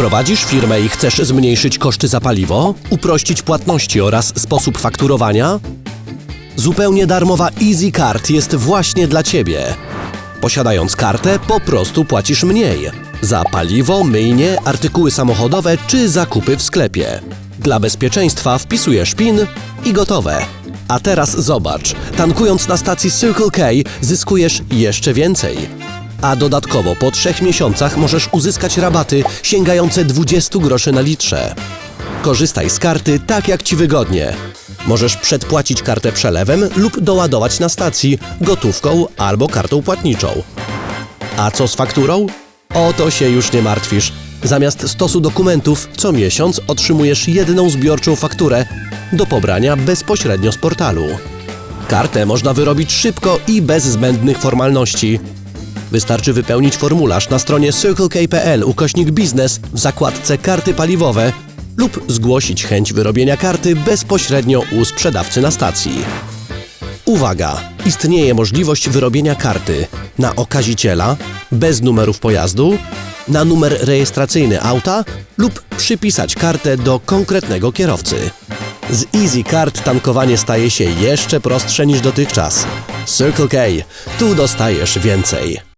Prowadzisz firmę i chcesz zmniejszyć koszty za paliwo, uprościć płatności oraz sposób fakturowania? Zupełnie darmowa Easy Card jest właśnie dla Ciebie. Posiadając kartę, po prostu płacisz mniej. Za paliwo, myjnie, artykuły samochodowe czy zakupy w sklepie. Dla bezpieczeństwa wpisujesz PIN i gotowe. A teraz zobacz, tankując na stacji Circle K zyskujesz jeszcze więcej. A dodatkowo po trzech miesiącach możesz uzyskać rabaty sięgające 20 groszy na litrze. Korzystaj z karty tak jak Ci wygodnie. Możesz przedpłacić kartę przelewem lub doładować na stacji gotówką albo kartą płatniczą. A co z fakturą? O to się już nie martwisz. Zamiast stosu dokumentów co miesiąc otrzymujesz jedną zbiorczą fakturę do pobrania bezpośrednio z portalu. Kartę można wyrobić szybko i bez zbędnych formalności. Wystarczy wypełnić formularz na stronie circlek.pl ukośnik biznes w zakładce karty paliwowe lub zgłosić chęć wyrobienia karty bezpośrednio u sprzedawcy na stacji. Uwaga! Istnieje możliwość wyrobienia karty na okaziciela, bez numerów pojazdu, na numer rejestracyjny auta lub przypisać kartę do konkretnego kierowcy. Z Easy Card tankowanie staje się jeszcze prostsze niż dotychczas. Circle K. Tu dostajesz więcej.